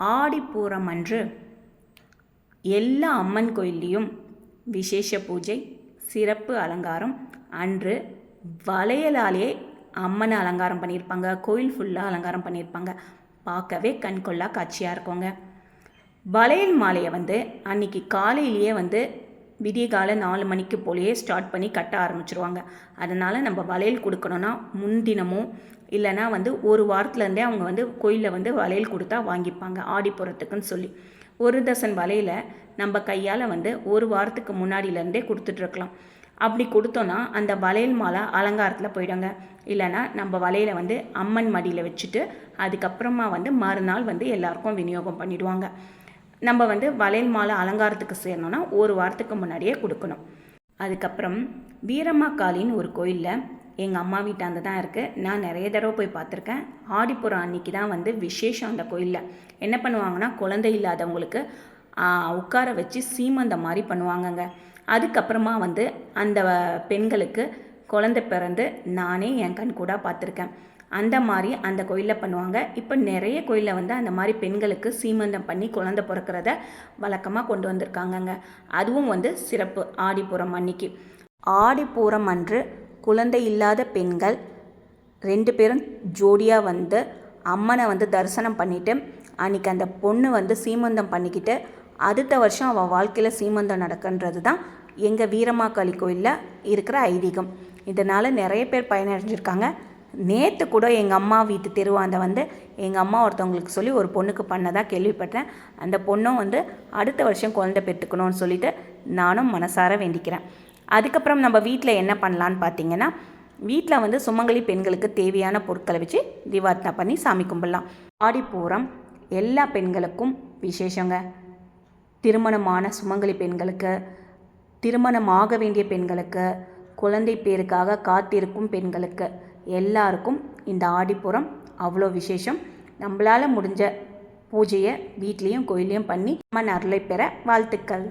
ஆடிப்பூரம் அன்று எல்லா அம்மன் கோயில்லையும் விசேஷ பூஜை சிறப்பு அலங்காரம். அன்று வளையலாலேயே அம்மனை அலங்காரம் பண்ணியிருப்பாங்க கோயில் ஃபுல்லாக அலங்காரம் பண்ணியிருப்பாங்க. பார்க்கவே கண்கொள்ளா காட்சியாக இருக்குங்க. வளையல் மாலையை வந்து அன்னைக்கு காலையிலேயே வந்து விடிய காலை நாலு மணிக்கு போலேயே ஸ்டார்ட் பண்ணி கட்ட ஆரம்பிச்சிருவாங்க. அதனால் நம்ம வளையல் கொடுக்கணுன்னா முன்தினமோ இல்லைனா வந்து ஒரு வாரத்துலேருந்தே அவங்க வந்து கோயிலில் வந்து வளையல் கொடுத்தா வாங்கிப்பாங்க ஆடிப்புறத்துக்குன்னு சொல்லி. ஒரு டசன் வலையில் நம்ம கையால் வந்து ஒரு வாரத்துக்கு முன்னாடியிலேருந்தே கொடுத்துட்ருக்கலாம் அப்படி கொடுத்தோன்னா அந்த வளையல் மாலை அலங்காரத்தில் போயிடுங்க. இல்லைனா நம்ம வளையலை வந்து அம்மன் மடியில் வச்சுட்டு அதுக்கப்புறமா வந்து மறுநாள் வந்து எல்லாருக்கும் விநியோகம் பண்ணிடுவாங்க. நம்ம வந்து வளையல் மாலை அலங்காரத்துக்கு சேரணும்னா ஒரு வாரத்துக்கு முன்னாடியே கொடுக்கணும். அதுக்கப்புறம் வீரம்மா காளின்னு ஒரு கோயிலில் எங்கள் அம்மா வீட்டாண்ட தான் இருக்குது நான் நிறைய தடவை போய் பார்த்துருக்கேன். ஆடிப்புறம் அன்னைக்கு தான் வந்து விசேஷம் அந்த கோயிலில். என்ன பண்ணுவாங்கன்னா குழந்தை இல்லாதவங்களுக்கு உட்கார வச்சு சீமந்தம் மாதிரி பண்ணுவாங்கங்க. அதுக்கப்புறமா வந்து அந்த பெண்களுக்கு குழந்தை பிறந்து நானே என் கண் கூட பார்த்துருக்கேன். அந்த மாதிரி அந்த கோயிலில் பண்ணுவாங்க. இப்போ நிறைய கோயிலில் வந்து அந்த மாதிரி பெண்களுக்கு சீமந்தம் பண்ணி குழந்தை பிறக்கிறத வழக்கமாக கொண்டு வந்திருக்காங்கங்க. அதுவும் வந்து சிறப்பு. ஆடிப்பூரம் அன்னைக்கு. ஆடிப்பூரம் அன்று குழந்தை இல்லாத பெண்கள் ரெண்டு பேரும் ஜோடியாக வந்து அம்மனை வந்து தரிசனம் பண்ணிவிட்டு அன்னைக்கு அந்த பொண்ணு வந்து சீமந்தம் பண்ணிக்கிட்டு அடுத்த வருஷம் அவள் வாழ்க்கையில் சீமந்தம் நடக்குன்றது தான் எங்கள் வீரமாக்காளி கோயிலில் இருக்கிற ஐதீகம். இதனால் நிறைய பேர் பயனடைஞ்சிருக்காங்க. நேற்று கூட எங்கள் அம்மா வீட்டு தெருவாண்ட வந்து எங்கள் அம்மா ஒருத்தவங்களுக்கு சொல்லி ஒரு பொண்ணுக்கு பண்ணதாக கேள்விப்பட்டேன். அந்த பொண்ணும் வந்து அடுத்த வருஷம் குழந்தை பெற்றுக்கணும்னு சொல்லிட்டு நானும் மனசார வேண்டிக்கிறேன். அதுக்கப்புறம் நம்ம வீட்டில் என்ன பண்ணலான்னு பார்த்தீங்கன்னா வீட்டில் வந்து சுமங்கலி பெண்களுக்கு தேவையான பொருட்களை வச்சு திவாத்னா பண்ணி சாமி கும்பிடலாம். ஆடிப்பூரம் எல்லா பெண்களுக்கும் விசேஷங்க. திருமணமான சுமங்கலி பெண்களுக்கு திருமணமாக வேண்டிய பெண்களுக்கு குழந்தை பேருக்காக காத்திருக்கும் பெண்களுக்கு எல்லாருக்கும் இந்த ஆடிப்புறம் அவ்வளோ விசேஷம். நம்மளால் முடிஞ்ச பூஜையை வீட்லேயும் கோயிலையும் பண்ணி அம்மன் அருளை பெற வாழ்த்துக்கள்.